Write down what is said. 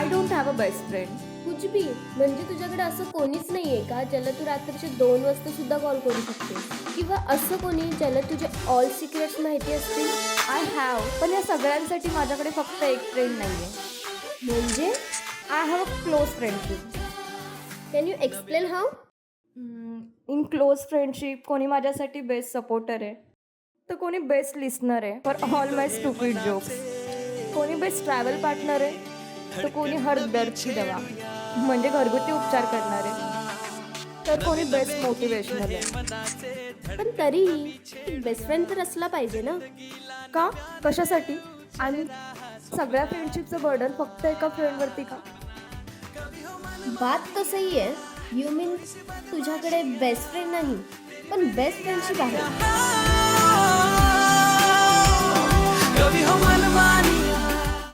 I don't have a best friend कुछ बी म्हणजे तुझ्याकडे असं कोणीच नाहीये का ज्याला तू रात्रीचे दोन वाजता सुद्धा कॉल करू शकते किंवा असं कोणी ज्याला तुझे ऑल सिक्रेट्स माहिती असतील? आय हॅव पण या सगळ्यांसाठी माझ्याकडे फक्त एक फ्रेंड नाही आहे म्हणजे I have a close friendship can you explain how in close friendship कोणी माझ्यासाठी बेस्ट सपोर्टर आहे. तर कोणी बेस्ट लिस्नर आहे. For all my stupid jokes कोणी बेस्ट ट्रॅव्हल पार्टनर आहे. तर कोणी हर दर्दची दवा म्हणजे घरगुती उपचार करणार. आहे तर कोणी बेस्ट मोटिवेशनल आहे. पण तरीही बेस्ट फ्रेंड तर असला पाहिजे ना? का? कशासाठी? आणि सगळ्या फ्रेंडशिपचं बर्डन फक्त एका फ्रेंडवरती का? बात तो सही आहे. यू मीन तुझ्याकडे बेस्ट फ्रेंड नाही पण बेस्ट फ्रेंडशिप आहे. हो